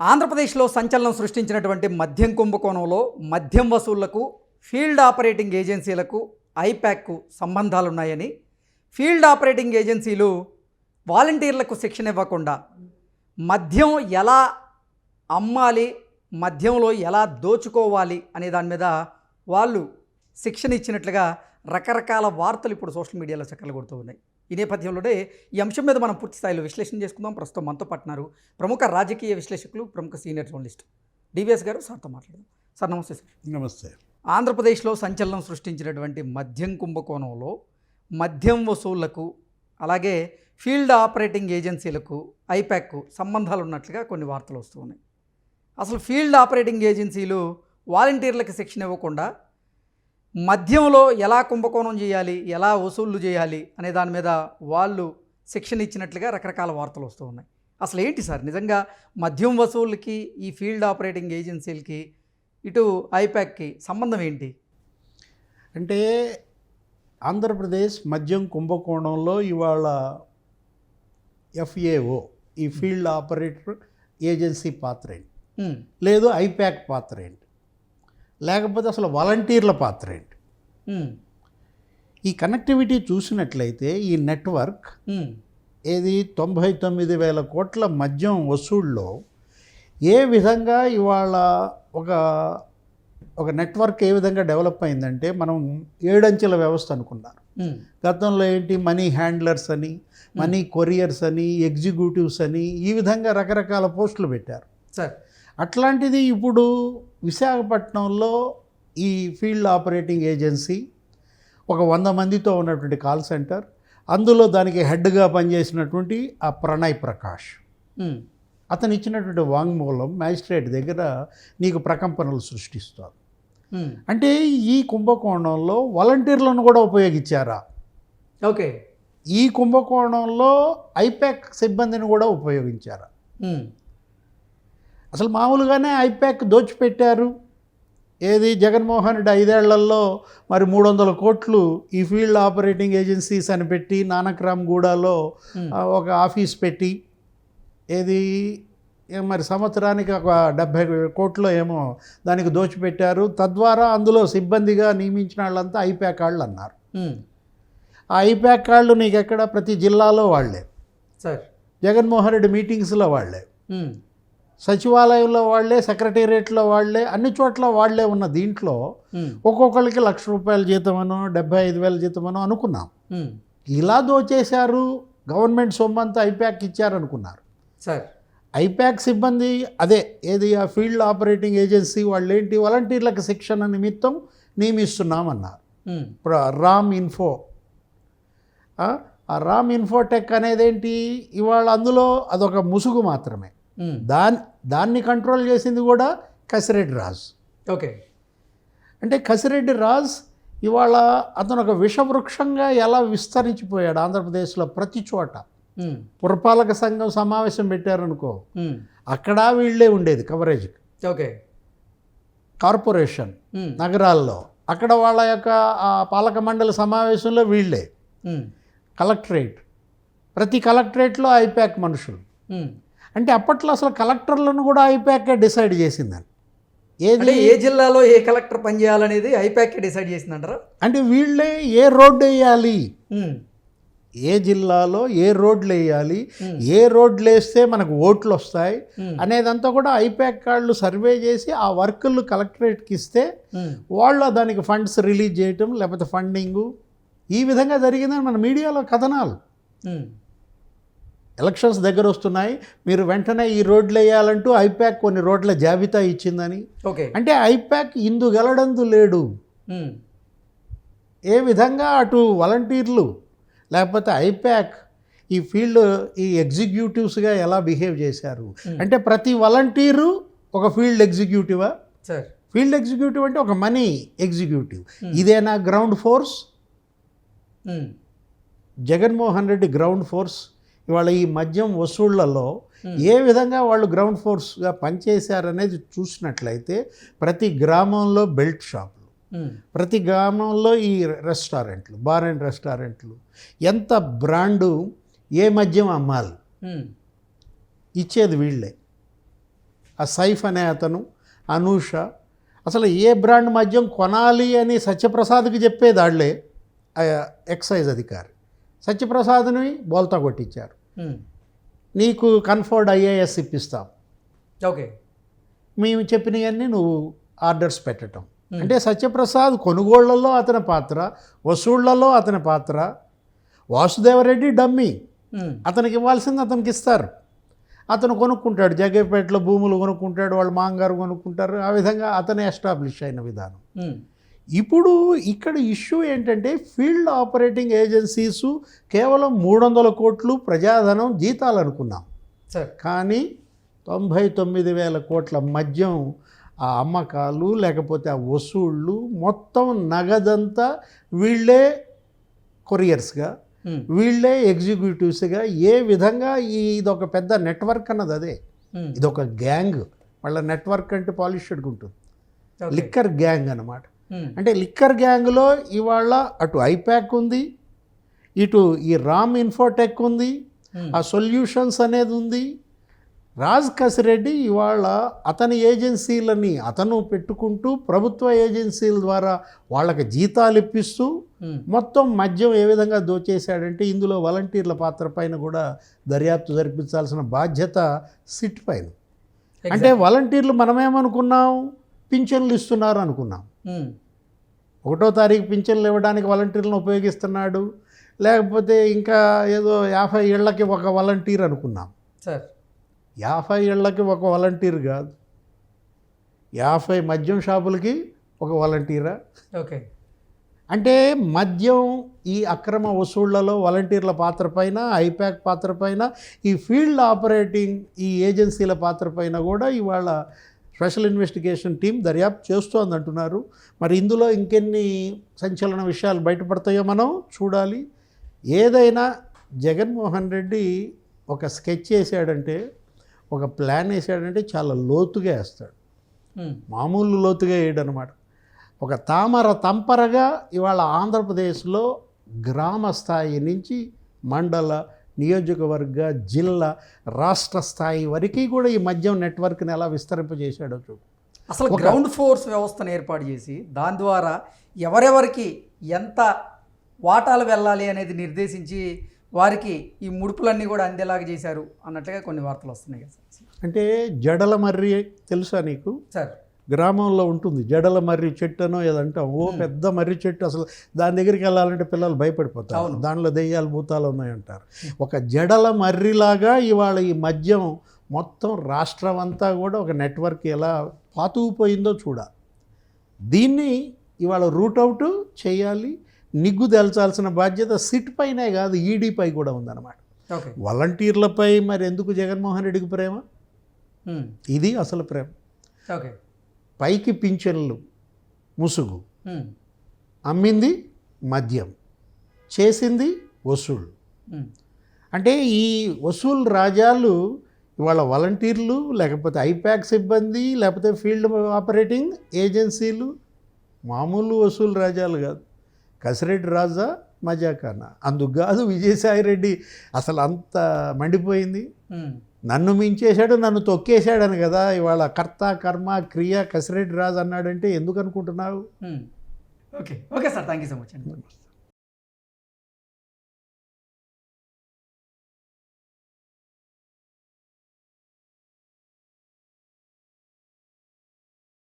ఆంధ్రప్రదేశ్లో సంచలనం సృష్టించినటువంటి మద్యం కుంభకోణంలో మద్యం వసూళ్ళకు ఫీల్డ్ ఆపరేటింగ్ ఏజెన్సీలకు ఐప్యాక్కు సంబంధాలున్నాయని ఫీల్డ్ ఆపరేటింగ్ ఏజెన్సీలు వాలంటీర్లకు శిక్షణ ఇవ్వకుండా మద్యం ఎలా అమ్మాలి మద్యంలో ఎలా దోచుకోవాలి అనే దాని మీద వాళ్ళు శిక్షణ ఇచ్చినట్లుగా రకరకాల వార్తలు ఇప్పుడు సోషల్ మీడియాలో చక్కలు కొడుతూ ఉన్నాయి. ఈ నేపథ్యంలోనే ఈ అంశం మీద మనం పూర్తి స్థాయిలో విశ్లేషణ చేసుకుందాం. ప్రస్తుతం మనతో పట్టినారు ప్రముఖ రాజకీయ విశ్లేషకులు ప్రముఖ సీనియర్ జర్నలిస్ట్ డివిఎస్ గారు. సార్తో మాట్లాడదాం. సార్ నమస్తే సార్. నమస్తే. ఆంధ్రప్రదేశ్లో సంచలనం సృష్టించినటువంటి మద్యం కుంభకోణంలో మద్యం వసూళ్ళకు అలాగే ఫీల్డ్ ఆపరేటింగ్ ఏజెన్సీలకు ఐప్యాక్కు సంబంధాలు ఉన్నట్లుగా కొన్ని వార్తలు వస్తూ ఉన్నాయి. అసలు ఫీల్డ్ ఆపరేటింగ్ ఏజెన్సీలు వాలంటీర్లకు శిక్షణ ఇవ్వకుండా మద్యంలో ఎలా కుంభకోణం చేయాలి ఎలా వసూళ్ళు చేయాలి అనే దాని మీద వాళ్ళు శిక్షణ ఇచ్చినట్లుగా రకరకాల వార్తలు వస్తూ ఉన్నాయి. అసలు ఏంటి సార్? నిజంగా మద్యం వసూళ్ళకి ఈ ఫీల్డ్ ఆపరేటింగ్ ఏజెన్సీలకి ఇటు ఐప్యాక్కి సంబంధం ఏంటి? అంటే ఆంధ్రప్రదేశ్ మద్యం కుంభకోణంలో ఇవాళ ఎఫ్ఏఓ ఈ ఫీల్డ్ ఆపరేటర్ ఏజెన్సీ పాత్ర ఏంటి? లేదు ఐప్యాక్ పాత్ర ఏంటి? లేకపోతే అసలు వాలంటీర్ల పాత్ర ఏంటి? ఈ కనెక్టివిటీ చూసినట్లయితే ఈ నెట్వర్క్ ఏది తొంభై తొమ్మిది వేల కోట్ల మద్యం వసూళ్ళలో ఏ విధంగా ఇవాళ ఒక ఒక నెట్వర్క్ ఏ విధంగా డెవలప్ అయిందంటే మనం ఏడంచెల వ్యవస్థ అనుకున్నారు. గతంలో ఏంటి మనీ హ్యాండ్లర్స్ అని మనీ కొరియర్స్ అని ఎగ్జిక్యూటివ్స్ అని ఈ విధంగా రకరకాల పోస్టులు పెట్టారు. సార్ అట్లాంటిది ఇప్పుడు విశాఖపట్నంలో ఈ ఫీల్డ్ ఆపరేటింగ్ ఏజెన్సీ ఒక వంద మందితో ఉన్నటువంటి కాల్ సెంటర్ అందులో దానికి హెడ్గా పనిచేసినటువంటి ఆ ప్రణయ్ ప్రకాష్. అతను ఇచ్చినటువంటి వాంగ్మూలం మ్యాజిస్ట్రేట్ దగ్గర నీకు ప్రకంపనలు సృష్టిస్తారు అంటే ఈ కుంభకోణంలో వాలంటీర్లను కూడా ఉపయోగించారా? ఓకే. ఈ కుంభకోణంలో ఐప్యాక్ సిబ్బందిని కూడా ఉపయోగించారా? అసలు మామూలుగానే ఐప్యాక్ దోచిపెట్టారు. ఏది? జగన్మోహన్ రెడ్డి ఐదేళ్ళలో మరి మూడు వందల కోట్లు ఈ ఫీల్డ్ ఆపరేటింగ్ ఏజెన్సీస్ అని పెట్టి నానక్రామ్ గూడాలో ఒక ఆఫీస్ పెట్టి ఏది? మరి సంవత్సరానికి ఒక డెబ్భై కోట్లు ఏమో దానికి దోచిపెట్టారు. తద్వారా అందులో సిబ్బందిగా నియమించిన వాళ్ళంతా ఐప్యాక్ వాళ్ళు అన్నారు. ఆ ఐప్యాక్ వాళ్ళు నీకు ఎక్కడ ప్రతి జిల్లాలో వాళ్ళే. సార్. జగన్మోహన్ రెడ్డి మీటింగ్స్లో వాళ్ళే. సచివాలయంలో వాళ్ళే సెక్రటేరియట్లో వాళ్ళే అన్ని చోట్ల వాళ్ళే ఉన్న దీంట్లో ఒక్కొక్కరికి లక్ష రూపాయల జీతమనో డెబ్బై ఐదు వేల జీతమనో అనుకున్నాం. ఇలా దోచేశారు గవర్నమెంట్ సొమ్ము అంతా ఐప్యాక్ ఇచ్చారనుకున్నారు. సార్. ఐప్యాక్ సిబ్బంది అదే ఏది ఆ ఫీల్డ్ ఆపరేటింగ్ ఏజెన్సీ వాళ్ళు ఏంటి వాలంటీర్లకు శిక్షణ నిమిత్తం నియమిస్తున్నామన్నారు. రామ్ ఇన్ఫో ఆ, రామ్ ఇన్ఫోటెక్ అనేదేంటి? ఇవాళ అందులో అదొక ముసుగు మాత్రమే. దాన్ దాన్ని కంట్రోల్ చేసింది కూడా కసిరెడ్డి రాజ్. ఓకే అంటే కసిరెడ్డి రాజ్ ఇవాళ అతను ఒక విషవృక్షంగా ఎలా విస్తరించిపోయాడు ఆంధ్రప్రదేశ్లో ప్రతి చోట. ఉమ్, పురపాలక సంఘం సమావేశం పెట్టారనుకో ఉమ్, అక్కడ వీళ్ళే ఉండేది కవరేజ్ ఓకే కార్పొరేషన్ నగరాల్లో. అక్కడ వాళ్ళ యొక్క పాలక మండలి సమావేశంలో వీళ్ళే. కలెక్టరేట్ ప్రతి కలెక్టరేట్లో ఐప్యాక్ మనుషులు. అంటే అప్పట్లో అసలు కలెక్టర్లను కూడా ఐప్యాక్ డిసైడ్ చేసిందని ఏది ఏ జిల్లాలో ఏ కలెక్టర్ పనిచేయాలనేది ఐప్యాక్ డిసైడ్ చేసిందంటారా? అంటే వీళ్ళే ఏ రోడ్డు వేయాలి? ఏ జిల్లాలో ఏ రోడ్లు వేయాలి. ఏ రోడ్లు వేస్తే మనకు ఓట్లు వస్తాయి? అనేదంతా కూడా ఐప్యాక్ వాళ్ళు సర్వే చేసి ఆ వర్కులు కలెక్టరేట్కి ఇస్తే వాళ్ళు దానికి ఫండ్స్ రిలీజ్ చేయటం లేకపోతే ఫండింగు. ఈ విధంగా జరిగిందని మన మీడియాలో కథనాలు. ఎలక్షన్స్ దగ్గర వస్తున్నాయి. మీరు వెంటనే ఈ రోడ్లు వేయాలంటూ ఐప్యాక్ కొన్ని రోడ్ల జాబితా ఇచ్చిందని. ఓకే. అంటే ఐప్యాక్ ఇందు గలడందు లేడు. ఏ విధంగా అటు వాలంటీర్లు లేకపోతే ఐప్యాక్ ఈ ఫీల్డ్ ఈ ఎగ్జిక్యూటివ్స్గా ఎలా బిహేవ్ చేశారు. అంటే ప్రతి వాలంటీరు ఒక ఫీల్డ్ ఎగ్జిక్యూటివా? సార్. ఫీల్డ్ ఎగ్జిక్యూటివ్ అంటే ఒక మనీ ఎగ్జిక్యూటివ్. ఇదేనా ground force? Jaganmohan Reddy ground force ఇవాళ ఈ మద్యం వసూళ్ళలో. ఏ విధంగా వాళ్ళు గ్రౌండ్ ఫోర్స్గా పనిచేశారనేది చూసినట్లయితే ప్రతి గ్రామంలో బెల్ట్ షాపులు ప్రతి గ్రామంలో ఈ రెస్టారెంట్లు బార్ అండ్ రెస్టారెంట్లు ఎంత బ్రాండు ఏ మద్యం అమ్మాలి ఇచ్చేది వీళ్ళే ఆ సైఫ్ అనే అతను అనూష అసలు ఏ బ్రాండ్ మద్యం కొనాలి అని సత్యప్రసాద్కి చెప్పేదాళ్ళే ఆ ఎక్సైజ్ అధికారి సత్యప్రసాద్ని బోల్తా కొట్టించారు. నీకు కన్ఫర్డ్ ఐఏఎస్ ఇప్పిస్తాం. ఓకే మేము చెప్పినవన్నీ నువ్వు ఆర్డర్స్ పెట్టడం అంటే సత్యప్రసాద్ కొనుగోళ్ళలో అతని పాత్ర వసూళ్ళలో అతని పాత్ర వాసుదేవరెడ్డి డమ్మీ. ఉమ్. అతనికి ఇవ్వాల్సింది అతనికి ఇస్తారు. అతను కొనుక్కుంటాడు జగ్గేపేటలో భూములు కొనుక్కుంటాడు వాళ్ళ మాంగారు కొనుక్కుంటారు ఆ విధంగా అతనే ఎస్టాబ్లిష్ అయిన విధానం. ఇప్పుడు ఇక్కడ ఇష్యూ ఏంటంటే ఫీల్డ్ ఆపరేటింగ్ ఏజెన్సీస్ కేవలం మూడు వందల కోట్లు ప్రజాధనం జీతాలు అనుకున్నాం సార్ కానీ తొంభై తొమ్మిది వేల కోట్ల మద్యం ఆ అమ్మకాలు లేకపోతే ఆ వసూళ్ళు మొత్తం నగదంతా వీళ్ళే కొరియర్స్గా. వీళ్ళే ఎగ్జిక్యూటివ్స్గా ఏ విధంగా ఈ ఇదొక పెద్ద నెట్వర్క్ అన్నది అదే. ఇదొక గ్యాంగ్ వాళ్ళ నెట్వర్క్ అంటే పాలిష్డ్గా ఉంటుంది. లిక్కర్ గ్యాంగ్ అన్నమాట ఉమ్. అంటే లిక్కర్ గ్యాంగ్లో ఇవాళ అటు ఐప్యాక్ ఉంది ఇటు ఈ రామ్ ఇన్ఫోటెక్ ఉంది ఉమ్. ఆ సొల్యూషన్స్ అనేది ఉంది రాజ్ కసిరెడ్డి ఇవాళ అతని ఏజెన్సీలని అతను పెట్టుకుంటూ ప్రభుత్వ ఏజెన్సీల ద్వారా వాళ్ళకి జీతాలు ఇప్పిస్తూ ఉమ్. మొత్తం మద్యం ఏ విధంగా దోచేశాడంటే ఇందులో వాలంటీర్ల పాత్ర పైన కూడా దర్యాప్తు జరిపించాల్సిన బాధ్యత సిట్ పైన అంటే వాలంటీర్లు మనమేమనుకున్నాం పింఛన్లు ఇస్తున్నారు అనుకున్నాం. ఒకటో తారీఖు పింఛన్లు ఇవ్వడానికి వాలంటీర్లను ఉపయోగిస్తున్నాడు. లేకపోతే ఇంకా ఏదో యాభై ఏళ్ళకి ఒక వాలంటీర్ అనుకున్నాం. సార్ యాభై ఏళ్ళకి ఒక వాలంటీర్ కాదు. యాభై మద్యం షాపులకి ఒక వాలంటీరా? ఓకే అంటే మద్యం ఈ అక్రమ వసూళ్ళలో వాలంటీర్ల పాత్ర పైన ఐప్యాక్ పాత్ర పైన ఈ ఫీల్డ్ ఆపరేటింగ్ ఈ ఏజెన్సీల పాత్ర పైన కూడా ఇవాళ స్పెషల్ ఇన్వెస్టిగేషన్ టీం దర్యాప్తు చేస్తోంది అంటున్నారు. మరి ఇందులో ఇంకెన్ని సంచలన విషయాలు బయటపడతాయో మనం చూడాలి. ఏదైనా జగన్మోహన్ రెడ్డి ఒక స్కెచ్ వేసాడంటే ఒక ప్లాన్ వేసాడంటే చాలా లోతుగా వేస్తాడు. మామూలు లోతుగా వేయడనమాట. ఒక తామర తంపరగా ఇవాళ ఆంధ్రప్రదేశ్లో గ్రామ స్థాయి నుంచి మండల నియోజకవర్గ జిల్లా రాష్ట్ర స్థాయి వరకు కూడా ఈ మద్యం నెట్వర్క్ని ఎలా విస్తరింపజేశాడో చూడు. అసలు గ్రౌండ్ ఫోర్స్ వ్యవస్థను ఏర్పాటు చేసి దాని ద్వారా ఎవరెవరికి ఎంత వాటాలు వెళ్ళాలి అనేది నిర్దేశించి వారికి ఈ ముడుపులన్నీ కూడా అందేలాగా చేశారు అన్నట్లుగా కొన్ని వార్తలు వస్తున్నాయి కదా సార్. అంటే జడల మర్రి తెలుసా నీకు? సార్. గ్రామంలో ఉంటుంది. జడల మర్రి చెట్టు అనో ఏదంటాం ఓ పెద్ద మర్రి చెట్టు అసలు దాని దగ్గరికి వెళ్ళాలంటే పిల్లలు భయపడిపోతారు. దానిలో దెయ్యాలు భూతాలు ఉన్నాయంటారు. ఒక జడల మర్రిలాగా ఇవాళ ఈ మద్యం మొత్తం రాష్ట్రం అంతా కూడా ఒక నెట్వర్క్ ఎలా పాతుకుపోయిందో చూడాలి దీన్ని ఇవాళ రూట్ అవుట్ చేయాలి. నిగ్గు తెల్చాల్సిన బాధ్యత సిట్ పైనే కాదు ఈడీపై కూడా ఉందన్నమాట. వాలంటీర్లపై మరి ఎందుకు జగన్మోహన్ రెడ్డికి ప్రేమ. ఇది అసలు ప్రేమ. ఓకే. పైకి పింఛన్లు ముసుగు. అమ్మింది మద్యం. చేసింది వసూళ్ళు ఉమ్. అంటే ఈ వసూలు రాజాలు ఇవాళ వాలంటీర్లు లేకపోతే ఐప్యాక్ సిబ్బంది లేకపోతే ఫీల్డ్ ఆపరేటింగ్ ఏజెన్సీలు మామూలు వసూలు రాజాలు కాదు. కసిరెడ్డి రాజా మజాకానా. అందుకు కాదు విజయసాయి రెడ్డి అసలు అంత మండిపోయింది. నన్ను మించేశాడు నన్ను తొక్కేశాడని కదా ఇవాళ కర్త కర్మ క్రియ కసిరెడ్డి రాజు అన్నాడంటే ఎందుకు అనుకుంటున్నావు. Okay okay sir thank you so much అండి